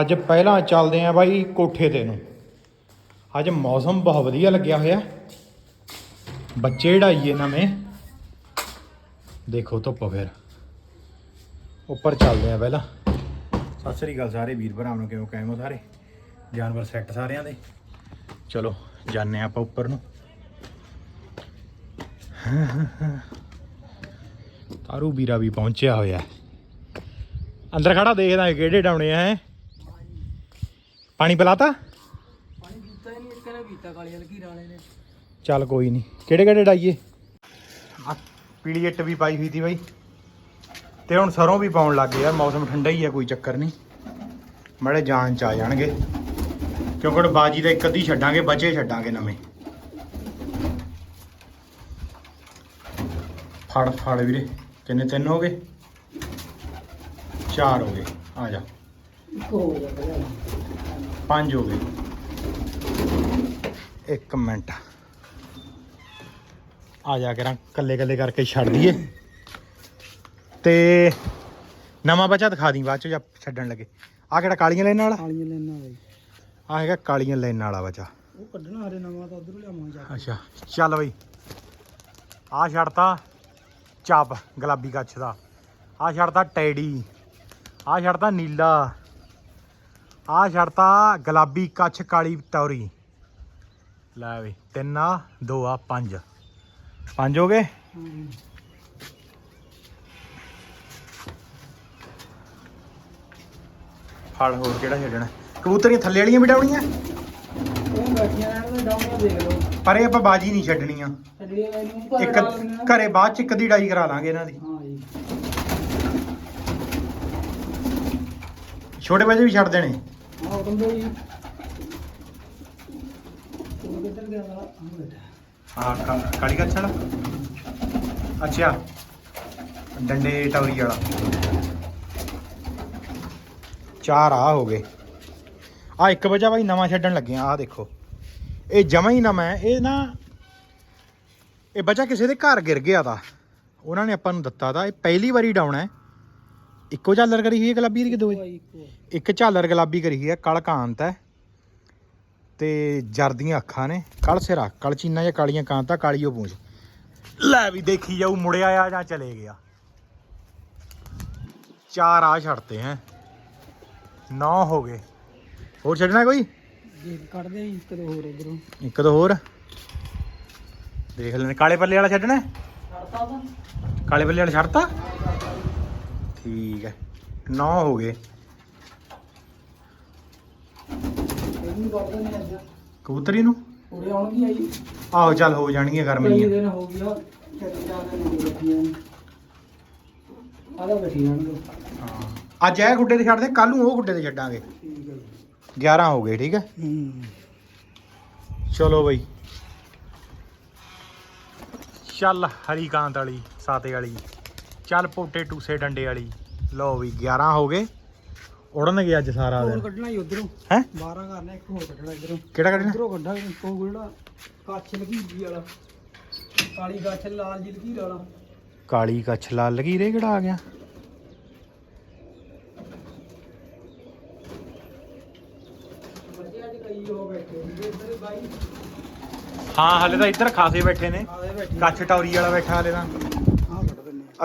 ਅੱਜ ਪਹਿਲਾਂ ਚੱਲਦੇ ਆਂ ਬਾਈ ਕੋਠੇ ਤੇ ਨੂੰ। ਅੱਜ ਮੌਸਮ ਬਹੁਤ ਵਧੀਆ ਲੱਗਿਆ ਹੋਇਆ। ਬੱਚੇ ਢਾਈਏ ਨਵੇਂ। ਦੇਖੋ ਧੁੱਪ ਫਿਰ। ਉੱਪਰ ਚੱਲਦੇ ਆਂ ਪਹਿਲਾਂ। ਸਤਿ ਸ੍ਰੀ ਅਕਾਲ ਸਾਰੇ ਵੀਰ ਭਰਾਵਾਂ ਨੂੰ ਕਿਵੇਂ ਕਾਇਮ ਹੋ ਸਾਰੇ? ਜਾਨਵਰ ਸੈੱਟ ਸਾਰਿਆਂ ਦੇ। ਚਲੋ ਜਾਣੇ ਆਪਾਂ ਉੱਪਰ ਨੂੰ। ਤਾਰੂ ਵੀਰਾ ਵੀ ਪਹੁੰਚਿਆ ਹੋਇਆ। ਅੰਦਰ ਖੜਾ ਦੇਖਦਾ ਕਿਹੜੇ ਡਾਉਣੇ ਆ ਹੈ? ਪਾਣੀ ਪਿਲਾਤਾ? ਪਾਣੀ ਪੀਤਾ ਨਹੀਂ ਇੱਕ ਨੇ ਪੀਤਾ ਕਾਲੀਆਂ ਲਕੀਰਾਂ ਵਾਲੇ ਨੇ। ਚੱਲ ਕੋਈ ਨਹੀਂ। ਕਿਹੜੇ ਕਿਹੜੇ ਡਾਈਏ? ਆ ਪੀਲੀ ਇੱਟ ਵੀ ਪਾਈ ਹੋਈ ਸੀ ਬਾਈ। ਤੇ ਹੁਣ ਸਰੋਂ ਵੀ ਪਾਉਣ ਲੱਗ ਗਏ ਯਾਰ ਮੌਸਮ ਠੰਡਾ ਹੀ ਆ ਕੋਈ ਚੱਕਰ ਨਹੀਂ। ਮੜੇ ਜਾਨ ਚ ਆ ਜਾਣਗੇ। ਕਿਉਂਕਿ ਹੁਣ ਬਾਜੀ ਦਾ ਇੱਕ ਅੱਧੀ ਛੱਡਾਂਗੇ ਬਚੇ ਛੱਡਾਂਗੇ ਨਵੇਂ। ਫੜ ਫੜ ਵੀਰੇ ਕਿੰਨੇ ਤਿੰਨ ਹੋ ਗਏ? ਚਾਰ ਹੋ ਗਏ। ਆ ਜਾ। ਪੰਜ ਹੋ ਗਏ। ਇੱਕ ਮਿੰਟ। ਆ ਜਾ ਕਰਾਂ ਕੱਲੇ ਕੱਲੇ ਕਰਕੇ ਛੱਡ ਦਈਏ। ਤੇ ਨਵਾਂ ਬੱਚਾ ਦਿਖਾ ਦੀ ਬਾਅਦ ਚ ਜਾਂ ਛੱਡਣ ਲੱਗੇ। ਆ ਕਿਹੜਾ ਕਾਲੀਆਂ ਲੈਣ ਵਾਲਾ? ਕਾਲੀਆਂ ਲੈਣਾ ਬਈ ਆ ਹੈਗਾ ਕਾਲੀਆਂ ਲੈਣ ਵਾਲਾ ਬੱਚਾ। ਉਹ ਕੱਢਣਾ ਹਰੇ ਨਵਾਂ ਤਾਂ ਉਧਰੋਂ ਲਿਆਵਾਂ ਜਾ ਅੱਛਾ ਚੱਲ ਬਈ। ਆ ਛੱਡਤਾ ਚਾਪ ਗੁਲਾਬੀ ਕੱਛ ਦਾ। ਆ ਛੱਡਤਾ ਟੈਡੀ। ਆ ਛੱਡਤਾ ਨੀਲਾ। ਆ ਛੱਡਤਾ ਗੁਲਾਬੀ ਕੱਛ ਕਾਲੀ ਤੌਰੀ। ਲੈ ਵੀ, ਤਿੰਨ ਆ, ਦੋ ਆ, ਪੰਜ। ਪੰਜ ਹੋ ਗਏ? ਫੜ ਹੋਰ ਕਿਹੜਾ ਛੱਡਣਾ? ਕਬੂਤਰੀਆਂ ਥੱਲੇ ਵਾਲੀਆਂ ਵੀ ਡਾਉਣੀਆਂ? ਉਹ ਬੈਠੀਆਂ ਰਹਿਣ ਦੇ ਦੇਖ ਲਓ ਪਰ ਇਹ ਆਪਾਂ ਬਾਜੀ ਨਹੀਂ ਛੱਡਣੀਆਂ। ਘਰ ਇੱਕ ਘਰੇ ਬਾਅਦ ਚ ਇੱਕ ਦੀ ਡਾਈ ਕਰਾ ਲਾਂਗੇ ਇਹਨਾਂ ਦੀ। ਹਾਂ ਜੀ ਛੋਟੇ ਬੱਚੇ ਵੀ ਛੱਡ ਦੇਣੇ। ਹਾਂ ਉਦੋਂ ਤੋਂ ਉਹ ਕਿੱਧਰ ਗਿਆ ਵਾਲਾ ਹਾਂ ਬੇਟਾ ਹਾਂ ਕਾਲੀ ਕੱਛ ਵਾਲਾ ਅੱਛਾ। ਡੰਡੇ ਟੌਰੀ ਵਾਲਾ। ਚਾਰ ਆ ਹੋ ਗਏ। ਆ ਇੱਕ ਵਜਾ ਬਾਈ ਨਵਾਂ ਛੱਡਣ ਲੱਗੇ ਆ ਆਹ ਦੇਖੋ। ਇਹ ਜਮਾ ਹੀ ਨਵਾਂ ਹੈ। ਇਹ ਨਾ, ਇਹ ਬੱਚਾ ਕਿਸੇ ਦੇ ਘਰ ਗਿਰ ਗਿਆ ਤਾ। ਉਹਨਾਂ ਨੇ ਆਪਾਂ ਨੂੰ ਦਿੱਤਾ ਤਾ। ਇਹ ਪਹਿਲੀ ਵਾਰੀ ਡਾਉਣਾ ਹੈ। ਇੱਕੋ ਝਾਲਰ ਕਰੀ ਹੋਈ ਹੈ ਗੁਲਾਬੀ ਦੀ ਕਿ ਭਾਈ ਇੱਕੋ ਇੱਕ ਝਾਲਰ ਗੁਲਾਬੀ ਕਰੀ ਹੋਈ ਹੈ ਕਲਕਾਂਤ ਹੈ। ਤੇ ਜਰਦੀਆਂ ਅੱਖਾਂ ਨੇ ਕਲ ਸਿਰਾ ਕਲ ਚੀਨਾ ਜਾਂ ਕਾਲੀਆਂ ਕਾਂਤਾ ਕਾਲੀ ਉਹ ਪੂੰਛ ਲੈ ਵੀ ਦੇਖੀ ਜਾਊ ਮੁੜਿਆ ਆ ਜਾਂ ਚਲੇ ਗਿਆ। ਚਾਰ ਆ ਛੱਡਤੇ ਹੈ। ਨੌ ਹੋ ਗਏ। ਹੋਰ ਛੱਡਣਾ ਕੋਈ? ਦੇਖ ਕੱਢਦੇ ਹੀ ਇੱਕ ਦੋ ਹੋਰ ਉਧਰੋਂ ਇੱਕ ਦੋ ਹੋਰ। ਦੇਖ ਲੈਣੇ ਕਾਲੇ ਪੱਲੇ ਵਾਲਾ ਛੱਡਣਾ ਹੈ? ਕਾਲੇ ਪੱਲੇ ਵਾਲਾ ਛੱਡਤਾ? ਠੀਕ ਹੈ। ਨੌ ਹੋ ਗਏ। ਇਹਨੂੰ ਅੱਜ। ਕਬੂਤਰੀ ਨੂੰ? ਉਰੇ ਆਉਣਗੀ ਆਈ। ਆਹੋ ਚੱਲ ਹੋ ਜਾਣਗੀਆਂ ਕਈ ਗਰਮੀਆਂ ਦਿਨ ਹੋ ਗਿਆ ਚੱਲ ਜਾ ਕੇ ਨਹੀਂ ਬੈਠੀਆਂ ਆਦਾ ਬੈਠੀ ਜਾਣਗੇ ਹਾਂ। ਅੱਜ ਇਹ ਗੁੱਡੇ ਤੇ ਛੱਡਦੇ ਕੱਲ ਨੂੰ ਉਹ ਗੁੱਡੇ ਤੇ ਛੱਡਾਂਗੇ। ਠੀਕ ਹੈ ਜੀ। 11 ਹੋ ਗਏ ਠੀਕ ਹੈ ਹੂੰ? ਚਲੋ ਬਈ। ਚੱਲ ਹਰੀ ਕਾਂਤ ਵਾਲੀ ਸਾਤੇ ਵਾਲੀ। ਚੱਲ ਪੋਟੇ ਟੂਸੇ ਡੰਡੇ ਵਾਲੀ। ਲਓ ਵੀ 11 ਹੋ ਗਏ। ਉੜਨਗੇ ਅੱਜ ਸਾਰਾ ਹੋਰ ਦਿਨ ਕੱਢਣਾ ਹੀ ਉਧਰੋਂ। ਹੈ? 12 ਕਰਨਾ ਇੱਕ ਹੋਰ ਕੱਢਣਾ ਇਧਰੋਂ। ਕਿਹੜਾ ਕੱਢਣਾ? ਇਧਰੋਂ ਕੱਢਾ ਉਹ ਜਿਹੜਾ ਕੱਛ ਲਗੀ ਜੀ ਵਾਲਾ। ਕਾਲੀ ਗੱਛ ਲਾਲ ਜੀ ਲਗੀ ਵਾਲਾ। ਕਾਲੀ ਕੱਛ ਲਾਲ ਲਗੀ ਰੇ ਕਿਹੜਾ ਆ ਗਿਆ? ਹੋ ਹਲੇ ਤਾਂ ਇੱਧਰ ਖਾਸੇ ਬੈਠੇ ਨੇ। ਕੱਛ ਟੌਰੀ ਵਾਲਾ ਬੈਠਾ ਹਲੇ ਤਾਂ।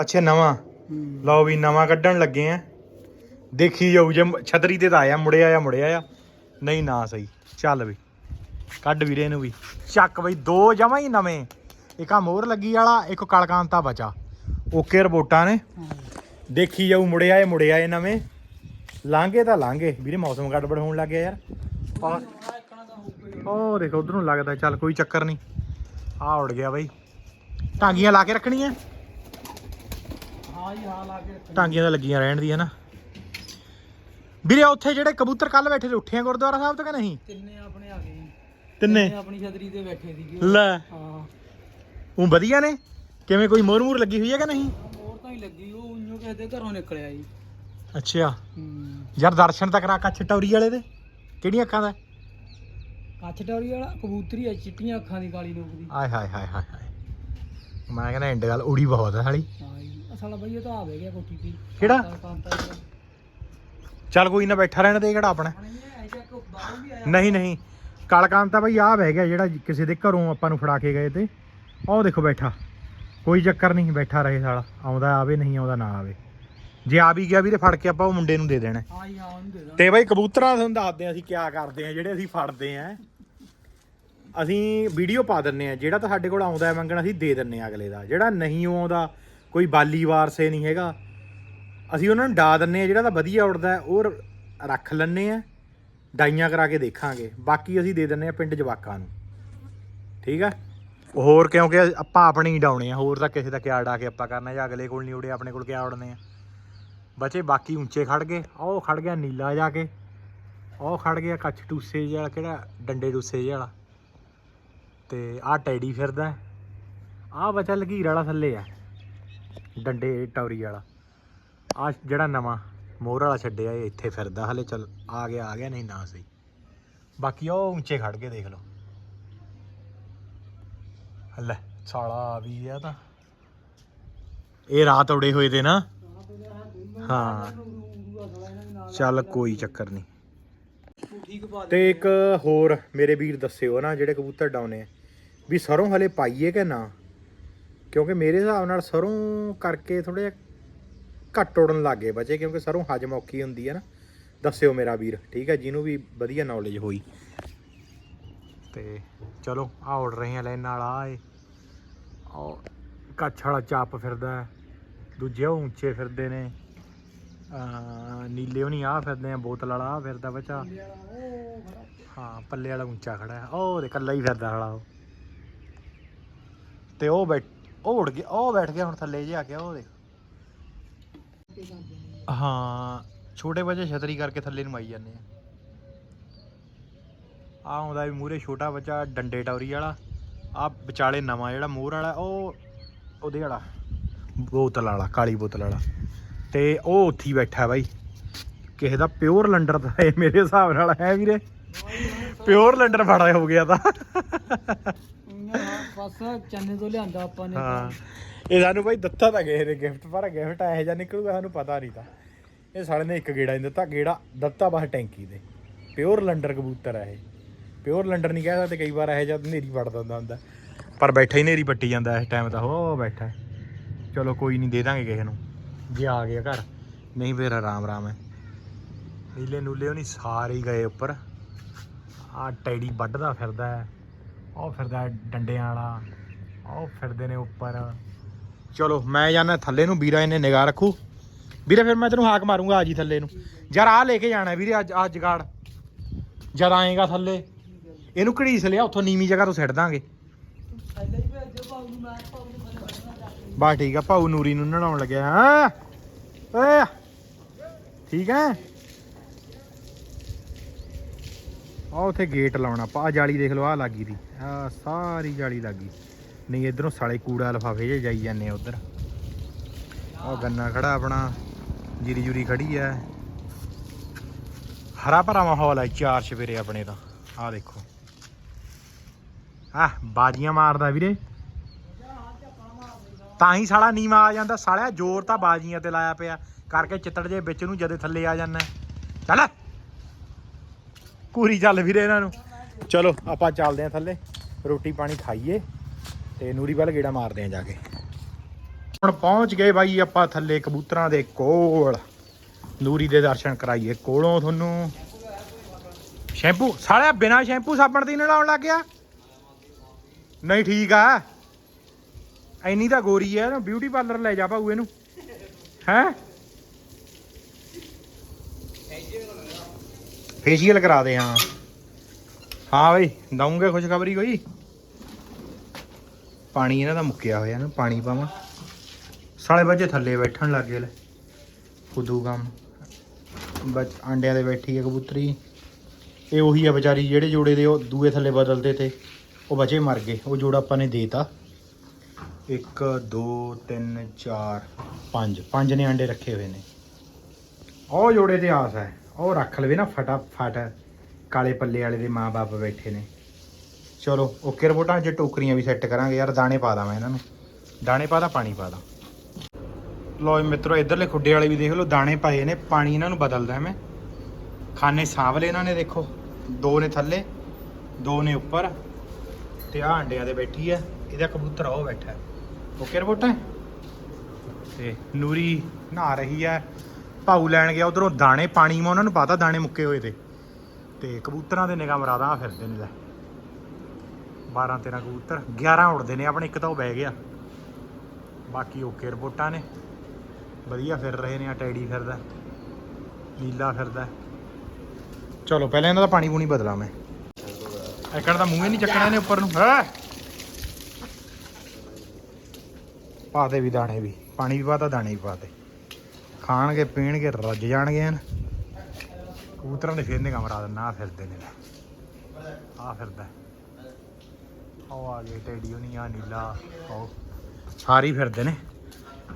ਅੱਛਾ ਨਵਾਂ। ਹੂੰ। ਲਓ ਵੀ ਨਵਾਂ ਕੱਢਣ ਲੱਗੇ ਆ। ਦੇਖੀ ਜਾਊ ਜੇ ਛਤਰੀ ਤੇ ਤਾਂ ਆਇਆ ਮੁੜਿਆ ਆ ਮੁੜਿਆ ਆ। ਨਹੀਂ ਨਾ ਸਹੀ। ਚੱਲ ਵੀ। ਕੱਢ ਵੀਰੇ ਇਹਨੂੰ ਵੀ। ਚੱਕ ਬਈ ਦੋ ਜਮਾ ਹੀ ਨਵੇਂ। ਇੱਕ ਆ ਮੋਹਰ ਲੱਗੀ ਵਾਲਾ ਇੱਕ ਕਲਕਾਂਤਾ ਬਚਾ। ਓਕੇ ਰਿਪੋਰਟਾਂ ਨੇ। ਦੇਖੀ ਜਾਊ ਮੁੜਿਆ ਏ ਮੁੜਿਆ ਏ ਨਵੇਂ। ਲਾਂਗੇ ਤਾਂ ਲਾਂਗੇ ਵੀਰੇ ਮੌਸਮ ਗੜਬੜ ਹੋਣ ਲੱਗ ਗਿਆ ਯਾਰ। ਪਾ- ਉਹ ਦੇਖੋ ਉਧਰ ਨੂੰ ਲੱਗਦਾ ਚੱਲ ਕੋਈ ਚੱਕਰ ਨਹੀਂ। ਆ ਉੜ ਗਿਆ ਬਈ। ਟਾਂਗੀਆਂ ਲਾ ਕੇ ਰੱਖਣੀਆਂ। ਕੇ ਰੱਖਣਾ। ਟਾਂਗੀਆਂ ਤਾਂ ਲੱਗੀਆਂ ਰਹਿਣ ਦੀ ਹੈ ਨਾ ਵੀਰੇ ਉੱਥੇ ਜਿਹੜੇ ਕਬੂਤਰ ਕੱਲ ਬੈਠੇ ਉੱਠੇ ਆ ਗੁਰਦੁਆਰਾ ਸਾਹਿਬ ਤੋਂ ਕਿ ਨਹੀਂ? ਤਿੰਨੇ ਆਪਣੇ ਆ ਗਏ ਜੀ। ਤਿੰਨੇ? ਆਪਣੀ ਛਤਰੀ ਤੇ ਬੈਠੇ ਸੀਗੇ। ਲੈ। ਹਾਂ। ਉਹ ਵਧੀਆ ਨੇ? ਕਿਵੇਂ ਕੋਈ ਮੋਰ ਮੂਰ ਲੱਗੀ ਹੋਈ ਹੈ ਕਿ ਨਹੀਂ? ਹੋਰ ਤਾਂ ਹੀ ਲੱਗੀ ਉਹ ਉਈਓ ਕਿਸੇ ਦੇ ਘਰੋਂ ਨਿਕਲਿਆ ਜੀ। ਅੱਛਾ। ਹੂੰ। ਯਾਰ ਦਰਸ਼ਨ ਤਾਂ ਕਰਾ ਕੱਛ ਟੌਰੀ ਵਾਲੇ ਦੇ? ਕਿਹੜੀਆਂ ਅੱਖਾਂ ਦਾ? ਕੱਛ ਟੌਰੀ ਵਾਲਾ ਕਬੂਤਰੀ ਆ ਚਿੱਟੀਆਂ ਅੱਖਾਂ ਦੀ ਕਾਲੀ ਲੋਕ ਦੀ। ਆਏ ਹਾਏ ਹਾਏ ਹਾਏ ਹਾਏ। ਮੈਂ ਕਹਿੰਦਾ ਇੰਡ ਗੱਲ ਉੜੀ ਬਹੁਤ ਹੈ ਸਾਲੀ। ਹਾਂ ਜੀ। ਅਸਲ ਬਈ ਇਹ ਤਾਂ ਆਵੇ ਗਿਆ ਕੋਠੀ ਤੇ। ਕਿਹੜਾ? ਕਾਂਤਾ ਜਿਹੜਾ। ਚੱਲ ਕੋਈ ਨਾ ਬੈਠਾ ਰਹਿਣ ਦੇ ਕਿਹੜਾ ਆਪਣਾ? ਨਹੀਂ ਨਹੀਂ ਕਾਲਕਾਂਤ ਤਾਂ ਬਈ ਆ ਬਹਿ ਗਿਆ ਜਿਹੜਾ ਕਿਸੇ ਦੇ ਘਰੋਂ ਆਪਾਂ ਨੂੰ ਫੜਾ ਕੇ ਗਏ ਤੇ। ਉਹ ਦੇਖੋ ਬੈਠਾ। ਕੋਈ ਚੱਕਰ ਨਹੀਂ ਬੈਠਾ ਰਹੇ ਸਾਲਾ। ਆਉਂਦਾ ਆਵੇ ਨਹੀਂ ਆਉਂਦਾ ਨਾ ਆਵੇ। ਜੇ ਆ ਵੀ ਗਿਆ ਵੀਰੇ ਫੜ ਕੇ ਆਪਾਂ ਉਹ ਮੁੰਡੇ ਨੂੰ ਦੇ ਦੇਣਾ। ਹਾਂ ਜੀ ਹਾਂ ਉਹਨੂੰ ਦੇ ਦਾਂ ਤੇ ਬਈ ਕਬੂਤਰਾਂ ਤੁਹਾਨੂੰ ਦੱਸਦੇ ਹਾਂ ਅਸੀਂ ਕਿਆ ਕਰਦੇ ਆ ਜਿਹੜੇ ਅਸੀਂ ਫੜਦੇ ਆ ਅਸੀਂ ਵੀਡੀਓ ਪਾ ਦਿੰਨੇ ਆ ਜਿਹੜਾ ਤਾਂ ਸਾਡੇ ਕੋਲ ਆਉਂਦਾ ਹੈ ਮੰਗਣ ਅਸੀਂ ਦੇ ਦਿੰਨੇ ਆ ਅਗਲੇ ਦਾ। ਜਿਹੜਾ ਨਹੀਂ ਉਹ ਆਉਂਦਾ ਕੋਈ ਬਾਲੀ ਵਾਰਸੇ ਨਹੀਂ ਹੈਗਾ। ਅਸੀਂ ਉਹਨਾਂ ਨੂੰ ਡਾ ਦਿੰਨੇ ਆ ਜਿਹੜਾ ਤਾਂ ਵਧੀਆ ਉੱਡਦਾ ਉਹ ਰੱਖ ਲੈਂਦੇ ਆ ਡਾਈਆਂ ਕਰਾ ਕੇ ਦੇਖਾਂਗੇ। ਬਾਕੀ ਅਸੀਂ ਦੇ ਦਿੰਨੇ ਆ ਪਿੰਡ ਜਵਾਕਾਂ ਨੂੰ। ਠੀਕ ਆ? ਹੋਰ ਕਿਉਂਕਿ ਆਪਾਂ ਆਪਣੇ ਹੀ ਡਾਉਣੇ ਆ, ਹੋਰ ਤਾਂ ਕਿਸੇ ਦਾ ਕਿਆ ਡਾ ਕੇ ਆਪਾਂ ਕਰਨਾ, ਜਾਂ ਅਗਲੇ ਕੋਲ ਨਹੀਂ ਉੜੇ, ਆਪਣੇ ਕੋਲ ਕਿਆ ਉੜਨੇ ਆ। ਬੱਚੇ, ਬਾਕੀ ਉੱਚੇ ਖੜ ਗਏ ਉਹ ਖੜ ਗਿਆ ਨੀਲਾ ਜਾ ਕੇ। ਉਹ ਖੜ ਗਿਆ ਕੱਛ ਟੂਸੇ ਜਿਹਾ ਕਿਹੜਾ ਡੰਡੇ ਟੂਸੇ ਜਿਹਾ ਵਾਲਾ। ਤੇ ਆਹ ਟੈਡੀ ਫਿਰਦਾ ਆਹ ਬਚਾ ਲਕੀਰ ਵਾਲਾ ਥੱਲੇ ਆ। ਡੰਡੇ ਟੌਰੀ ਵਾਲਾ। ਆ ਜਿਹੜਾ ਨਵਾਂ ਮੋਹਰ ਵਾਲਾ ਛੱਡਿਆ, ਇਹ ਇੱਥੇ ਫਿਰਦਾ। ਹਲੇ ਚੱਲ, ਆ ਗਿਆ ਆ ਗਿਆ, ਨਹੀਂ ਨਾ ਸਹੀ। ਬਾਕੀ ਉਹ ਉੱਚੇ ਖੜ ਕੇ ਦੇਖ ਲਓ। ਲੈ ਸਾਲਾ ਵੀ ਆ ਤਾਂ। ਇਹ ਰਾਤ ਉੜੇ ਹੋਏ ਤੇ ਨਾ। ਹਾਂ। ਚੱਲ ਕੋਈ ਚੱਕਰ ਨਹੀਂ। ਤੇ ਇੱਕ ਹੋਰ ਮੇਰੇ ਵੀਰ ਦੱਸਿਓ ਨਾ, ਜਿਹੜੇ ਕਬੂਤਰ ਡਾਉਨੇ ਆ। ਵੀ ਸਰੋਂ ਹਲੇ ਪਾਈਏ ਕਿ ਨਾ? ਕਿਉਂਕਿ ਮੇਰੇ ਹਿਸਾਬ ਨਾਲ ਸਰੋਂ ਕਰਕੇ ਥੋੜੇ ਘੱਟ ਉੜਨ ਲੱਗੇ ਬੱਚੇ, ਕਿਉਂਕਿ ਸਰੋਂ ਹਜਮ ਔਖੀ ਹੁੰਦੀ ਹੈ ਨਾ। ਦੱਸਿਓ ਮੇਰਾ ਵੀਰ, ਠੀਕ ਹੈ, ਜਿਹਨੂੰ ਵੀ ਵਧੀਆ ਨੌਲੇਜ ਹੋਈ। ਤੇ ਚਲੋ ਆ ਉੜ ਰਹੇ ਆ ਲੈਣ ਨਾਲ ਆ ਏ। ਉਹ ਕੱਛ ਵਾਲਾ ਚਾਪ ਫਿਰਦਾ ਦੂਜੇ ਉਹ ਉੱਚੇ ਫਿਰਦੇ ਨੇ। ਨੀਲੇ ਉਹ ਨਹੀਂ ਆ ਫਿਰਦੇ ਆ, ਬੋਤਲ ਵਾਲਾ ਆ ਫਿਰਦਾ ਬੱਚਾ। ਹਾਂ, ਪੱਲੇ ਵਾਲਾ ਉੱਚਾ ਖੜਾ ਹੈ, ਉਹ ਦੇ ਕੱਲਾ ਹੀ ਫਿਰਦਾ ਵਾਲਾ ਉਹ। ਤੇ ਉਹ ਬੈਠ ਉਹ ਉੜ ਗਿਆ, ਉਹ ਬੈਠ ਗਿਆ ਹੁਣ ਥੱਲੇ ਜੇ ਆ ਗਿਆ ਉਹ ਦੇ ਹਾਂ, ਛੋਟੇ ਬੱਚੇ ਛਤਰੀ ਕਰਕੇ ਥੱਲੇ ਨੂੰ ਆਈ ਜਾਂਦੇ ਆ। ਆ ਆਉਂਦਾ ਵੀ ਮੂਰੇ ਛੋਟਾ ਬੱਚਾ, ਡੰਡੇ ਟੌਰੀ ਵਾਲਾ ਆ ਵਿਚਾਲੇ ਨਵਾਂ ਜਿਹੜਾ ਮੂਹਰ ਵਾਲਾ, ਉਹ ਉਹਦੇ ਵਾਲਾ, ਬੋਤਲ ਵਾਲਾ, ਕਾਲੀ ਬੋਤਲ ਵਾਲਾ। ਤੇ ਉਹ ਉੱਥੇ ਹੀ ਬੈਠਾ ਬਾਈ। ਕਿਸੇ ਦਾ ਪਿਓਰ ਲੰਡਰ ਦਾ ਇਹ ਮੇਰੇ ਹਿਸਾਬ ਨਾਲ ਹੈ ਵੀਰੇ। ਪਿਓਰ ਲੰਡਰ ਫੜਾ ਹੋ ਗਿਆ ਤਾਂ। ਬਸ ਚੰਨੇ ਤੋਂ ਲਿਆਂਦਾ ਆਪਾਂ ਨੇ ਹਾਂ। ਇਹ ਸਾਨੂੰ ਬਾਈ ਦਿੱਤਾ ਤਾਂ ਗਏ ਨੇ ਗਿਫਟ, ਪਰ ਗਿਫਟ ਇਹੋ ਜਿਹਾ ਨਿਕਲੂਗਾ, ਸਾਨੂੰ ਪਤਾ ਨਹੀਂ ਤਾਂ। ਇਹ ਸਾਲੇ ਨੇ ਇੱਕ ਗੇੜਾ ਨਹੀਂ ਦਿੱਤਾ, ਗੇੜਾ ਦਿੱਤਾ ਬਸ ਟੈਂਕੀ ਦੇ ਪਿਓਰ ਲੰਡਰ ਕਬੂਤਰ ਹੈ ਇਹ। ਪਿਓਰ ਲੰਡਰ ਨਹੀਂ ਕਹਿ ਸਕਦੇ, ਕਈ ਵਾਰ ਇਹੋ ਜਿਹਾ ਨੇਰੀ ਵੜ ਦਿੰਦਾ ਹੁੰਦਾ। ਪਰ ਬੈਠਾ ਹੀ ਹਨੇਰੀ ਪੱਟੀ ਜਾਂਦਾ ਇਸ ਟਾਈਮ ਤਾਂ, ਉਹ ਬੈਠਾ। ਚਲੋ ਕੋਈ ਨਹੀਂ, ਦੇ ਦਾਂਗੇ ਕਿਸੇ ਨੂੰ। ਜੇ ਆ ਗਿਆ ਘਰ, ਨਹੀਂ ਫੇਰ ਆਰਾਮ ਆਰਾਮ ਹੈ। ਨੀਲੇ ਨੂਲੇ ਉਹ ਨਹੀਂ ਸਾਰੇ ਹੀ ਗਏ ਉੱਪਰ। ਆ ਟੈਡੀ ਵੱਢਦਾ ਫਿਰਦਾ ਹੈ। ਉਹ ਫਿਰਦਾ ਡੰਡਿਆਂ ਵਾਲਾ, ਉਹ ਫਿਰਦੇ ਨੇ ਉੱਪਰ। ਚਲੋ, ਮੈਂ ਜਾਣਾ ਥੱਲੇ ਨੂੰ, ਵੀਰਾ ਇਹਨੇ ਨਿਗਾਹ ਰੱਖੂ। ਵੀਰੇ, ਫਿਰ ਮੈਂ ਤੈਨੂੰ ਹਾਕ ਮਾਰੂੰਗਾ ਆ ਜੀ ਥੱਲੇ ਨੂੰ। ਯਾਰ ਆ ਲੈ ਕੇ ਜਾਣਾ ਵੀਰੇ, ਅੱਜ ਅੱਜ ਜਗਾੜ। ਜਦ ਆਏਗਾ ਥੱਲੇ। ਇਹਨੂੰ ਘੜੀਸ ਲਿਆ, ਉੱਥੋਂ ਨੀਵੀਂ ਜਗ੍ਹਾ ਤੋਂ ਸਿੱਟ ਦਾਂਗੇ। ਥੱਲੇ ਬਸ ਠੀਕ ਆ, ਭਾਊ ਨੂਰੀ ਨੂੰ ਨਹਾਉਣ ਲੱਗਿਆ। ਹਾਂ? ਓਏ ਠੀਕ ਹੈ? ਆ ਉਥੇ ਗੇਟ ਲਾਉਣਾ ਪਾ ਜਾਲੀ ਦੇਖ ਲਓ ਆ ਲੱਗੀ ਦੀ, ਆ ਸਾਰੀ ਜਾਲੀ ਲੱਗੀ। ਨਹੀਂ, ਇਧਰੋਂ ਸਾਲੇ ਕੂੜਾ ਲਫਾਫੇ ਜੇ ਜਾਈ ਜਾਂਦੇ ਆ ਉਧਰ। ਆ ਗੰਨਾ ਖੜਾ ਆਪਣਾ, ਜੀਰੀ ਜੂਰੀ ਖੜੀ ਐ ਹਰਾ ਭਰਾ ਮਾਹੌਲ ਹੈ ਚਾਰ ਸਵੇਰੇ ਆਪਣੇ ਤਾਂ ਆ ਦੇਖੋ। ਆ ਬਾਜੀਆਂ ਮਾਰਦਾ ਵੀਰੇ। ਤਾਂ ਹੀ ਸਾਲਾ ਨੀਵਾ ਆ ਜਾਂਦਾ, ਸਾਲਿਆ ਜ਼ੋਰ ਤਾਂ ਬਾਜੀਆਂ ਤੇ ਲਾਇਆ ਪਿਆ, ਕਰਕੇ ਚਿੱਤੜ ਜੇ ਵਿੱਚ ਨੂੰ ਜਦੇ ਥੱਲੇ ਆ ਜਾਂਦਾ। ਚੱਲ। ਘੂਰੀ ਚੱਲ ਵੀਰੇ ਇਹਨਾਂ ਨੂੰ। ਚਲੋ, ਆਪਾਂ ਚੱਲਦੇ ਆ ਥੱਲੇ। ਰੋਟੀ ਪਾਣੀ ਖਾਈਏ ਤੇ ਨੂਰੀ ਵੱਲ ਗੇੜਾ ਮਾਰਦੇ ਆ ਜਾ ਕੇ। ਹੁਣ ਪਹੁੰਚ ਗਏ ਬਾਈ ਆਪਾਂ ਥੱਲੇ ਕਬੂਤਰਾਂ ਦੇ ਕੋਲ। ਨੂਰੀ ਦੇ ਦਰਸ਼ਨ ਕਰਾਈਏ ਕੋਲੋਂ ਤੁਹਾਨੂੰ। ਸ਼ੈਂਪੂ, ਸਾਲਿਆ ਬਿਨਾ ਸ਼ੈਂਪੂ ਸਾਬਣ ਦੇ ਨਲਾਉਣ ਲੱਗ ਗਿਆ? ਨਹੀਂ ਠੀਕ ਆ। ਐਨੀ ਤਾਂ ਗੋਰੀ ਐ ਬਿਊਟੀ ਪਾਰਲਰ ਲੈ ਜਾ ਭਾਊ ਇਹਨੂੰ। ਹੈ? ਫੇਸ਼ੀਅਲ ਕਰਾ ਦੇ ਹਾਂ। ਹਾਂ ਬਈ, ਦਊਂਗੇ ਖੁਸ਼ਖਬਰੀ ਕੋਈ। ਪਾਣੀ ਇਹਨਾਂ ਦਾ ਮੁੱਕਿਆ ਹੋਇਆ ਨਾ ਪਾਣੀ ਪਾਵਾਂ। ਸਾਲੇ ਬੱਚੇ ਥੱਲੇ ਬੈਠਣ ਲੱਗ ਗਏ ਲੈ। ਫੁੱਦੂ ਕੰਮ। ਬੱਚ, ਆਂਡਿਆਂ ਦੇ ਬੈਠੀ ਹੈ ਕਬੂਤਰੀ। ਇਹ ਉਹੀ ਆ ਵਿਚਾਰੀ, ਜਿਹੜੇ ਜੋੜੇ ਦੇ ਉਹ ਦੂਏ ਥੱਲੇ ਬਦਲਦੇ ਤੇ, ਉਹ ਬਚੇ ਮਰ ਗਏ। ਉਹ ਜੋੜਾ ਆਪਾਂ ਨੇ ਦੇਤਾ। 1 2 3 4 5 ਪੰਜ ਨੇ ਆਂਡੇ ਰੱਖੇ ਹੋਏ ਨੇ। ਉਹ ਜੋੜੇ ਤੇ ਆਸ ਹੈ। ਉਹ ਰੱਖ ਲਵੇ ਨਾ ਫਟਾਫਟ। ਕਾਲੇ ਪੱਲੇ ਵਾਲੇ ਦੇ ਮਾਪੇ ਬੈਠੇ ਨੇ। ਚਲੋ, ਓਕੇ ਰਿਪੋਰਟਾਂ 'ਚ ਟੋਕਰੀਆਂ ਵੀ ਸੈੱਟ ਕਰਾਂਗੇ ਯਾਰ, ਦਾਣੇ ਪਾ ਦਾਂ ਮੈਂ ਇਹਨਾਂ ਨੂੰ। ਦਾਣੇ ਪਾ ਦਾ, ਪਾਣੀ ਪਾ ਦਾਂ। ਲੋ ਮਿੱਤਰੋ, ਇਧਰਲੇ ਖੁੱਡੇ ਵਾਲੇ ਵੀ ਦੇਖ ਲਓ, ਦਾਣੇ ਪਾਏ ਨੇ, ਪਾਣੀ ਇਹਨਾਂ ਨੂੰ ਬਦਲਦਾ ਮੈਂ। ਖਾਨੇ ਸਾਂਵਲੇ ਇਹਨਾਂ ਨੇ, ਦੇਖੋ। ਦੋ ਨੇ ਥੱਲੇ, ਦੋ ਨੇ ਉੱਪਰ। ਤੇ ਆ ਅੰਡਿਆਂ ਦੇ ਬੈਠੀ ਆ, ਇਹਦਾ ਕਬੂਤਰ ਉਹ ਬੈਠਾ। ਓਕੇ ਰਿਪੋਰਟ ਹੈ ਤੇ ਨੂਰੀ ਨਹਾ ਰਹੀ ਹੈ ਭਾਊ ਲੈਣ ਗਿਆ, ਉਧਰੋਂ ਦਾਣੇ ਪਾਣੀ ਮੈਂ ਉਹਨਾਂ ਨੂੰ ਪਤਾ, ਦਾਣੇ ਮੁੱਕੇ ਹੋਏ ਤੇ। ਤੇ ਕਬੂਤਰਾਂ ਦੇ ਨਿਗਾਹ ਮਰਾਦਾ ਫਿਰਦੇ ਨੇ ਲੈ। 12 13 ਕਬੂਤਰ 11 ਉੜਦੇ ਨੇ, ਆਪਣੇ ਇੱਕ ਤਾਂ ਉਹ ਬਹਿ ਗਿਆ। ਬਾਕੀ ਓਕੇ ਰਿਪੋਰਟਾਂ ਨੇ। ਵਧੀਆ ਫਿਰ ਰਹੇ ਨੇ ਆ, ਟੈਡੀ ਫਿਰਦਾ, ਨੀਲਾ ਫਿਰਦਾ। ਚਲੋ, ਪਹਿਲਾਂ ਇਹਨਾਂ ਦਾ ਪਾਣੀ ਪੂਣੀ ਬਦਲਾ ਮੈਂ। ਐਕੜ ਦਾ ਮੂੰਹ ਹੀ ਨਹੀਂ ਚੱਕਣਾ ਇਹਨੇ ਉੱਪਰ ਨੂੰ। ਹੈ? ਪਾ ਦੇ ਵੀ ਦਾਣੇ ਵੀ, ਪਾਣੀ ਵੀ ਪਾਤਾ ਦਾਣੇ ਵੀ ਪਾਤੇ ਖਾਣਗੇ ਪੀਣਗੇ ਰੱਜ ਜਾਣਗੇ ਹਨ। ਕਬੂਤਰਾਂ ਦੇ ਫੇਰਨੇ ਕਮਰਾ ਦਿੰਨਾ ਆ ਫਿਰਦੇ ਨੇ। ਆ ਫਿਰਦਾ। ਉਹ ਆ ਗਏ ਟੈਡੀ ਹੋਣੀ ਆ ਨੀਲਾ ਉਹ ਸਾਰੇ ਫਿਰਦੇ ਨੇ।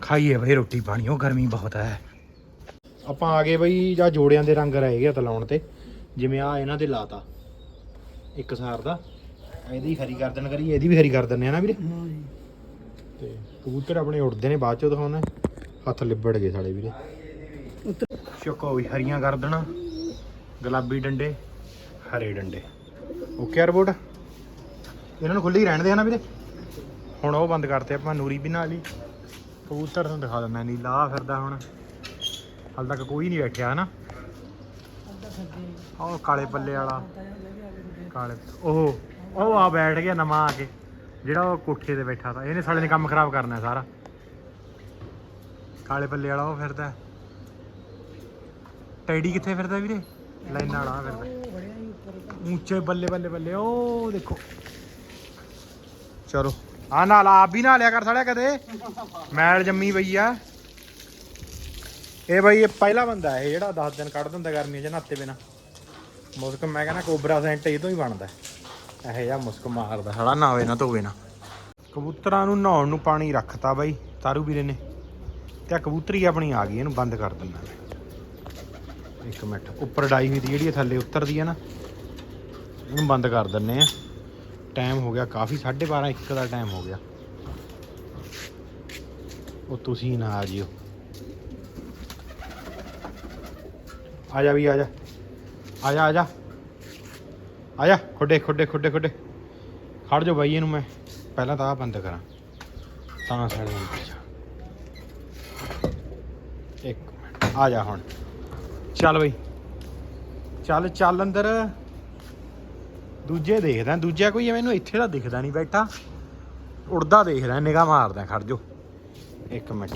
ਖਾਈਏ ਬਈ ਰੋਟੀ ਪਾਣੀ ਉਹ ਗਰਮੀ ਬਹੁਤ ਹੈ। ਆਪਾਂ ਆ ਗਏ ਬਈ ਜਾਂ ਜੋੜਿਆਂ ਦੇ ਰੰਗ ਰਹਿ ਗਿਆ ਤਲਾਉਣ ਤੇ। ਜਿਵੇਂ ਆ ਇਹਨਾਂ ਦੇ ਲਾਤਾ। ਇੱਕ ਸਾਰ ਦਾ। ਇਹਦੀ ਹਰੀ ਗਰਦਨ ਕਰੀ ਇਹਦੀ ਵੀ ਹਰੀ ਕਰ ਦਿੰਦੇ ਆ ਨਾ ਵੀਰੇ। ਤੇ ਕਬੂਤਰ ਆਪਣੇ ਉੱਡਦੇ ਨੇ ਬਾਅਦ ਚੋਂ ਦਿਖਾਉਣਾ ਹੱਥ ਲਿਬੜ ਗਏ ਸਾਲੇ ਵੀਰੇ। ਉੱਤਰ ਚੁੱਕੋ ਵੀ ਹਰੀਆਂ ਕਰ ਦੇਣਾ। ਗੁਲਾਬੀ ਡੰਡੇ ਹਰੇ ਡੰਡੇ। ਓਕੇ ਆ ਰਿਪੋਰਟ ਇਹਨਾਂ ਨੂੰ ਖੁੱਲੇ ਰਹਿਣ ਦੇ ਹਨਾ ਵੀਰੇ। ਹੁਣ ਉਹ ਬੰਦ ਕਰਤੇ ਆਪਾਂ ਨੂਰੀ ਵੀ ਨਾਲ ਹੀ। ਕਬੂਤਰ ਤੁਹਾਨੂੰ ਦਿਖਾ ਦਿੰਦਾ ਨੀਲਾ ਆਹ ਫਿਰਦਾ ਹੁਣ। ਹਾਲ ਤੱਕ ਕੋਈ ਨਹੀਂ ਬੈਠਿਆ ਹਨਾ। ਉਹ ਕਾਲੇ ਪੱਲੇ ਵਾਲਾ। ਕਾਲੇ ਉਹ ਉਹ ਆ ਬੈਠ ਗਿਆ ਨਵਾਂ ਆ ਕੇ। ਜਿਹੜਾ ਉਹ ਕੋਠੇ ਤੇ ਬੈਠਾ ਤਾ। ਇਹਨੇ ਸਾਲੇ ਨੇ ਕੰਮ ਖਰਾਬ ਕਰਨਾ ਸਾਰਾ। ਕਾਲੇ ਪੱਲੇ ਵਾਲਾ ਉਹ ਫਿਰਦਾ। ਟੈਡੀ ਕਿੱਥੇ ਫਿਰਦਾ ਵੀਰੇ? ਲਾਈਨਾਂ ਵਾਲਾ ਫਿਰਦਾ। ਉੱਚੇ ਬੱਲੇ ਬੱਲੇ ਬੱਲੇ, ਉਹ ਦੇਖੋ। ਚਲੋ ਆ ਨਾਲ ਆਪ ਵੀ ਨਾ ਲਿਆ ਕਰ ਸਾਲਿਆ ਕਦੇ। ਮੈਲ ਜੰਮੀ ਪਈ ਆ। ਇਹ ਬਈ ਇਹ ਪਹਿਲਾ ਬੰਦਾ ਇਹ ਜਿਹੜਾ 10 ਦਿਨ ਕੱਢ ਦਿੰਦਾ ਗਰਮੀਆਂ 'ਚ ਨਹਾਤੇ ਬਿਨਾ। ਮੁਸਕ ਮੈਂ ਕਹਿੰਦਾ ਕੋਬਰਾ ਸੈਂਟ ਇਹ ਤੋਂ ਹੀ ਬਣਦਾ। ਇਹੋ ਜਿਹਾ ਮੁਸਕ ਮਾਰਦਾ ਸਾਲਾ ਨਾਵੇ ਨਾ ਧੋਵੇ ਨਾ। ਕਬੂਤਰਾਂ ਨੂੰ ਨਹਾਉਣ ਨੂੰ ਪਾਣੀ ਰੱਖਤਾ ਬਾਈ, ਤਾਰੂ ਵੀਰੇ ਨੇ। ਤੇ ਆ ਕਬੂਤਰੀ ਆਪਣੀ ਆ ਗਈ, ਇਹਨੂੰ ਬੰਦ ਕਰ ਦਿੰਦਾ। ਮੈਂ ਇੱਕ ਮਿੰਟ, ਉੱਪਰ ਡਾਈ ਹੋਈ ਦੀ ਜਿਹੜੀ ਇਹ ਥੱਲੇ ਉਤਰਦੀ ਹੈ ਨਾ, ਇਹਨੂੰ ਬੰਦ ਕਰ ਦਿੰਨੇ ਆ ਟਾਈਮ ਹੋ ਗਿਆ ਕਾਫੀ 12:30 1 ਦਾ ਟਾਈਮ ਹੋ ਗਿਆ। ਉਹ ਤੁਸੀਂ ਨਾ ਆ ਜਿਓ। ਆ ਜਾ ਵੀ, ਆ ਜਾ। ਆ ਜਾ ਆ ਜਾ। ਆ ਜਾ, ਖੁੱਡੇ ਖੁੱਡੇ ਖੁੱਡੇ ਖੁੱਡੇ। ਖੜ ਜਾ ਬਾਈ ਇਹਨੂੰ ਮੈਂ। ਪਹਿਲਾਂ ਤਾਂ ਆ ਬੰਦ ਕਰਾਂ। ਤਾਂ ਸਾਡੇ ਨੂੰ ਇੱਕ ਮਿੰਟ ਆ ਜਾ ਹੁਣ। ਚੱਲ ਬਈ। ਚੱਲ ਚੱਲ ਅੰਦਰ। ਦੂਜੇ ਦੇਖਦਾ ਦੂਜਾ ਕੋਈ ਮੈਨੂੰ ਇੱਥੇ ਦਾ ਦਿਖਦਾ ਨਹੀਂ ਬੈਠਾ। ਉੜਦਾ ਦੇਖਦਾ ਨਿਗਾਹ ਮਾਰਦਾ ਖੜ ਜੋ। ਇੱਕ ਮਿੰਟ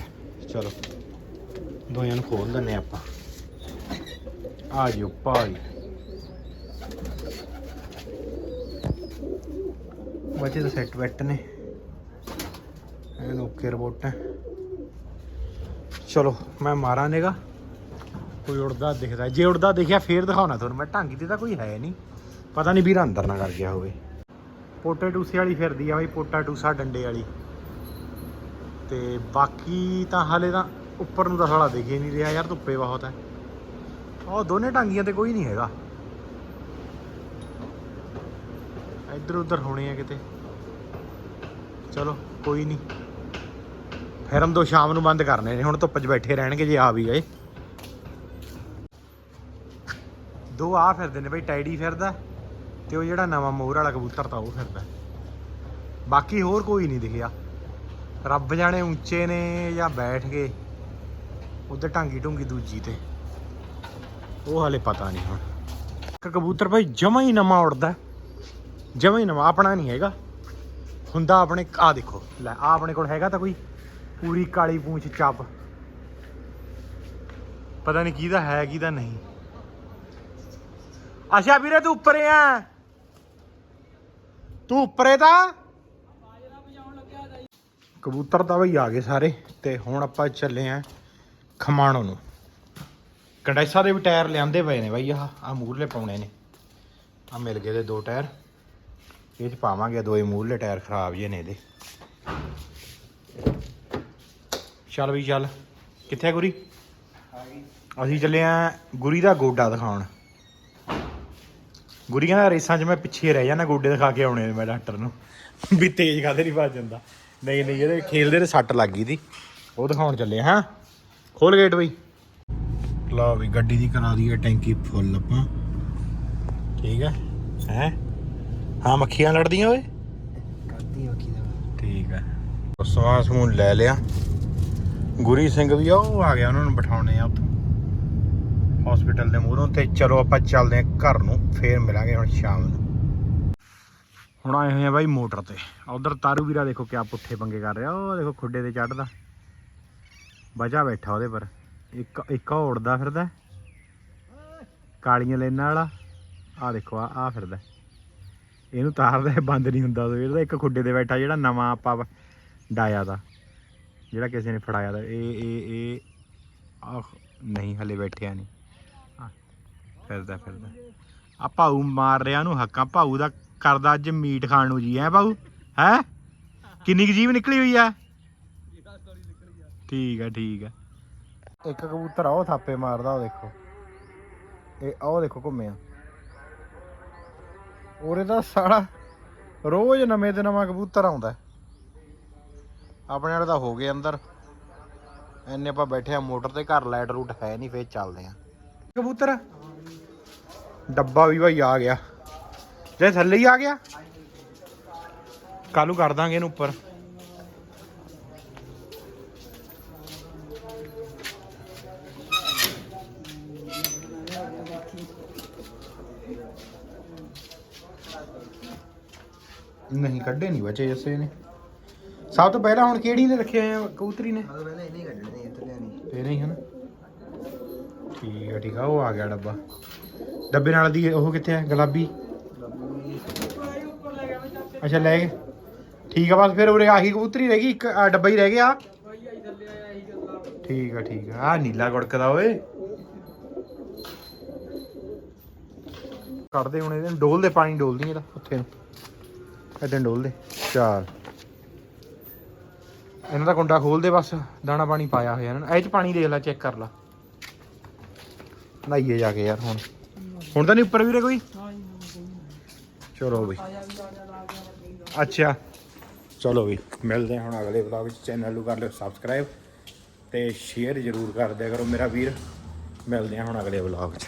ਚਲੋ। ਦੋਆਂ ਨੂੰ ਖੋਲ ਦਿੰਨੇ ਆਪਾਂ। ਆ ਜਿਓ ਭਾਈ ਬੱਚੇ ਤਾਂ ਸੈੱਟ ਬੈਠ ਨੇ। ਇਹਨੂੰ ਓਕੇ ਰਿਪੋਰਟ ਹੈ। ਚਲੋ, ਮੈਂ ਮਾਰਾਂ ਨਿਗਾ ਕੋਈ ਉੜਦਾ ਦਿਖਦਾ। ਜੇ ਉੜਦਾ ਦਿਖਿਆ, ਫੇਰ ਦਿਖਾਉਣਾ ਤੁਹਾਨੂੰ। ਮੈਂ ਢਾਂਗੀ ਤੇ ਤਾਂ ਕੋਈ ਹੈ ਨਹੀਂ। ਪਤਾ ਨਹੀਂ ਵੀਰ ਅੰਦਰ ਨਾ ਕਰ ਗਿਆ ਹੋਵੇ। ਪੋਟੇ ਟੂਸੇ ਵਾਲੀ ਫਿਰਦੀ ਆ ਬਈ, ਪੋਟਾ ਟੂਸਾ ਡੰਡੇ ਵਾਲੀ। ਤੇ ਬਾਕੀ ਤਾਂ ਹਾਲੇ ਤਾਂ ਉੱਪਰ ਨੂੰ ਤਾਂ ਸਾਲਾ ਦਿਖੇ ਨਹੀਂ ਰਿਹਾ ਯਾਰ, ਧੁੱਪੇ ਬਹੁਤ ਹੈ ਉਹ ਦੋਨੇ ਟਾਂਗੀਆਂ ਤੇ ਕੋਈ ਨਹੀਂ ਹੈਗਾ। ਇੱਧਰ ਉੱਧਰ ਹੋਣੇ ਆ ਕਿਤੇ। ਚਲੋ, ਕੋਈ ਨਹੀਂ। ਫਿਰ ਤੋਂ ਸ਼ਾਮ ਨੂੰ ਬੰਦ ਕਰਨੇ ਨੇ, ਹੁਣ ਧੁੱਪ 'ਚ ਬੈਠੇ ਰਹਿਣਗੇ ਜੇ ਆ ਵੀ ਗਏ। ਦੋ ਆ ਫਿਰਦੇ ਨੇ ਬਈ, ਟਾਈਡੀ ਫਿਰਦਾ ਤੇ ਉਹ ਜਿਹੜਾ ਨਵਾਂ ਮੋਹਰ ਵਾਲਾ ਕਬੂਤਰ ਤਾਂ ਉਹ ਫਿਰਦਾ। ਬਾਕੀ ਹੋਰ ਕੋਈ ਨਹੀਂ ਦਿਖਿਆ। ਰੱਬ ਜਾਣੇ ਉੱਚੇ ਨੇ ਜਾਂ ਬੈਠ ਗਏ, ਉਧਰ ਟਾਂਗੀ ਟੁੰਗੀ ਦੂਜੀ ਤੇ। ਉਹ ਹਾਲੇ ਪਤਾ ਨਹੀਂ ਹੁਣ। ਇੱਕ ਕਬੂਤਰ ਭਾਈ ਜਮਾ ਹੀ ਨਵਾਂ ਉੜਦਾ ਜਮਾ ਹੀ ਨਵਾਂ, ਆਪਣਾ ਨਹੀਂ ਹੈਗਾ। ਹੁੰਦਾ ਆਪਣੇ ਆ ਦੇਖੋ, ਲੈ ਆ ਆਪਣੇ ਕੋਲ ਹੈਗਾ ਤਾਂ ਕੋਈ। ਪੂਰੀ ਕਾਲੀ ਪੂੰਛ ਚੱਪ ਪਤਾ ਨਹੀਂ ਕਿਹਦਾ ਹੈ, ਕਿਹਦਾ ਨਹੀਂ। ਅੱਛਾ ਵੀਰੇ, ਤੂੰ ਉੱਪਰੇ ਆ। ਤੂੰ ਉੱਪਰੇ ਤਾਂ। ਕਬੂਤਰ ਤਾਂ ਬਈ ਆ ਗਏ ਸਾਰੇ, ਤੇ ਹੁਣ ਆਪਾਂ ਚੱਲੇ ਆ ਖਮਾਣੋ ਨੂੰ। ਕੰਡੈਸਾ ਦੇ ਵੀ ਟਾਇਰ ਲਿਆਂਦੇ ਪਏ ਨੇ ਬਾਈ, ਆਹ ਆ ਮੂਰਲੇ ਪਾਉਣੇ ਨੇ। ਆ ਮਿਲ ਗਏ ਦੇ ਦੋ ਟਾਇਰ। ਇਹ ਚ ਪਾਵਾਂਗੇ ਦੋਏ ਮੂਰਲੇ ਟਾਇਰ, ਖਰਾਬ ਜੇ ਨੇ ਇਹਦੇ। ਚੱਲ ਬਈ ਚੱਲ। ਕਿੱਥੇ ਆ ਗੁਰੀ? ਅਸੀਂ ਚੱਲੇ ਆ ਗੁਰੀ ਦਾ ਗੋਡਾ ਦਿਖਾਉਣ। ਗੁਰੀ ਕਹਿੰਦਾ ਰੇਸਾਂ 'ਚ ਮੈਂ ਪਿੱਛੇ ਰਹਿ ਜਾਣਾ ਗੋਡੇ ਦਿਖਾ ਕੇ ਆਉਣੇ ਮੈਂ ਡਾਕਟਰ ਨੂੰ। ਵੀ ਤੇਜ਼ ਕਾਹਦੇ ਨਹੀਂ ਭੱਜ ਜਾਂਦਾ। ਨਹੀਂ ਨਹੀਂ ਇਹਦੇ ਖੇਲਦੇ ਤੇ ਸੱਟ ਲੱਗ ਗਈ ਸੀ ਉਹ ਦਿਖਾਉਣ ਚੱਲੇ ਹਾਂ? ਖੋਲ ਗੇਟ ਬਈ। ਲਓ ਵੀ ਗੱਡੀ ਦੀ ਕਰਾ ਦਈਏ ਟੈਂਕੀ ਫੁੱਲ ਆਪਾਂ। ਠੀਕ ਹੈ ਹੈ? ਹਾਂ ਮੱਖੀਆਂ ਲੜਦੀਆਂ ਓਏ? ਕਰਦੀ ਦਾ। ਠੀਕ ਹੈ ਸਵਾਸ ਸਮੂਨ ਲੈ ਲਿਆ। ਗੁਰੀ ਸਿੰਘ ਵੀ ਆ, ਉਹ ਆ ਗਿਆ ਉਹਨਾਂ ਨੂੰ ਬਿਠਾਉਣੇ ਆ ਉੱਥੇ। ਹਸਪੀਟਲ ਦੇ ਮੂਹਰੋਂ ਤੇ ਚਲੋ ਆਪਾਂ ਚੱਲਦੇ ਆ ਘਰ ਨੂੰ ਫੇਰ ਮਿਲਾਂਗੇ ਹੁਣ ਸ਼ਾਮ ਨੂੰ। ਹੁਣ ਆਏ ਹੋਏ ਆ ਬਾਈ ਮੋਟਰ ਤੇ। ਉਧਰ ਤਾਰੂ ਵੀਰਾ ਦੇਖੋ ਕਿਆ ਪੁੱਠੇ ਪੰਗੇ ਕਰ ਰਿਹਾ ਉਹ ਦੇਖੋ ਖੁੱਡੇ ਤੇ ਚੜਦਾ। ਬਚਾ ਬੈਠਾ ਉਹਦੇ ਪਰ। ਇੱਕ ਇੱਕ ਉੜਦਾ ਫਿਰਦਾ। ਕਾਲੀਆਂ ਲੈਣਾ ਵਾਲਾ। ਆ ਦੇਖੋ ਆ ਆ ਫਿਰਦਾ। ਇਹਨੂੰ ਤਾਰਦਾ ਬੰਦ ਨਹੀਂ ਹੁੰਦਾ ਉਹ ਇਹਦਾ ਇੱਕ ਖੁੱਡੇ ਤੇ ਬੈਠਾ ਜਿਹੜਾ ਨਵਾਂ ਆਪਾਂ ਡਾਇਆ ਦਾ। ਜਿਹੜਾ ਕਿਸੇ ਨੇ ਫੜਾਇਆ ਦਾ ਇਹ ਇਹ ਇਹ, ਆਹ, ਨਹੀਂ, ਹਲੇ ਬੈਠਿਆ ਨਹੀਂ। ਫਿਰਦਾ ਫਿਰਦਾ। ਆ ਭਾਊ ਮਾਰ ਰਿਹਾ ਉਹਨੂੰ ਹੱਕਾਂ। ਭਾਊ ਦਾ ਕਰਦਾ ਅੱਜ ਮੀਟ ਖਾਣ ਨੂੰ ਜੀ, ਹੈ ਭਾਊ? ਹੈ? ਕਿੰਨੀ ਕੁ ਜੀਵ ਨਿਕਲੀ ਹੋਈ ਆ? ਠੀਕ ਆ ਠੀਕ ਆ। ਇੱਕ ਕਬੂਤਰ ਆ, ਉਹ ਥਾਪੇ ਮਾਰਦਾ, ਉਹ ਦੇਖੋ। ਇਹ, ਆਹ ਉਹ ਦੇਖੋ ਘੁੰਮਿਆ। ਉਰੇ ਦਾ ਸਾਲਾ ਰੋਜ਼ ਨਵੇਂ ਤੇ ਨਵਾਂ ਕਬੂਤਰ ਆਉਂਦਾ। ਆਪਣੇ ਵਾਲੇ ਤਾਂ ਹੋ ਗਏ ਅੰਦਰ। ਐਨੇ ਆਪਾਂ ਬੈਠੇ ਆ ਮੋਟਰ ਤੇ ਘਰ ਲਾਈਟ ਰੂਟ ਹੈ ਨਹੀਂ ਫੇਰ ਚੱਲਦੇ ਆ ਕਬੂਤਰ। ਡੱਬਾ ਵੀ ਭਾਈ ਆ ਗਿਆ। ਜੇ ਥੱਲੇ ਹੀ ਆ ਗਿਆ। ਕੱਲ ਨੂੰ ਕਰ ਦਾਂਗੇ ਇਹਨੂੰ ਉੱਪਰ। ਨਹੀਂ ਕੱਢੇ ਨਹੀਂ ਬਚੇ ਜੱਸੇ ਨੇ। ਸਭ ਤੋਂ ਪਹਿਲਾਂ ਹੁਣ ਕਿਹੜੀ ਨੇ ਰੱਖੇ ਹੋਏ ਆ? ਕਬੂਤਰੀ ਨੇ? ਉਹ ਪਹਿਲਾਂ ਇਹਨੇ ਕੱਢਣੇ ਇੱਥੇ ਲਿਆਣੀ ਫੇਰ ਹੀ ਹਨ ਠੀਕ ਆ ਠੀਕ ਆ ਉਹ ਆ ਗਿਆ ਡੱਬਾ। ਡੱਬੇ ਨਾਲ ਦੀ ਉਹ ਕਿੱਥੇ ਆ? ਗੁਲਾਬੀ? ਅੱਛਾ ਲੈ ਗਏ। ਠੀਕ ਆ ਬਸ ਫਿਰ ਉਰੇ ਆਹੀ ਕਬੂਤਰੀ ਰਹਿ ਗਈ ਇੱਕ ਆਹ ਡੱਬਾ ਹੀ ਰਹਿ ਗਿਆ। ਠੀਕ ਆ ਠੀਕ ਆ। ਆ ਨੀਲਾ ਗੁੜਕਦਾ ਓਏ। ਕੱਢਦੇ ਹੁਣ ਇਹਦੇ ਡੋਲ ਦੇ ਪਾਣੀ ਡੋਲਦੀ ਇਹਦਾ ਉੱਥੇ ਨੂੰ। ਏਦਾਂ ਡੋਲ ਦੇ ਚਾਰ ਇਹਨਾਂ ਦਾ ਕੁੰਡਾ ਖੋਲ ਦੇ ਬਸ, ਦਾਣਾ ਪਾਣੀ ਪਾਇਆ ਹੋਇਆ ਇਹਨਾਂ ਨੇ। ਇਹ ਚ ਪਾਣੀ ਦੇਖ ਲੈ ਚੈੱਕ ਕਰ ਲੈ। ਨਹਾਈਏ ਜਾ ਕੇ ਯਾਰ ਹੁਣ। ਹੁਣ ਤਾਂ ਨਹੀਂ ਉੱਪਰ ਵੀਰੇ ਕੋਈ? ਚਲੋ ਬਈ। ਅੱਛਾ। ਚਲੋ ਵੀ ਮਿਲਦੇ ਹਾਂ ਹੁਣ ਅਗਲੇ ਵਲੌਗ ਵਿੱਚ। ਚੈਨਲ ਨੂੰ ਕਰ ਲਿਓ ਸਬਸਕ੍ਰਾਈਬ ਤੇ ਸ਼ੇਅਰ ਜ਼ਰੂਰ ਕਰ ਦਿਆ ਕਰੋ ਮੇਰਾ ਵੀਰ। ਮਿਲਦੇ ਹਾਂ ਹੁਣ ਅਗਲੇ ਵਲੌਗ 'ਚ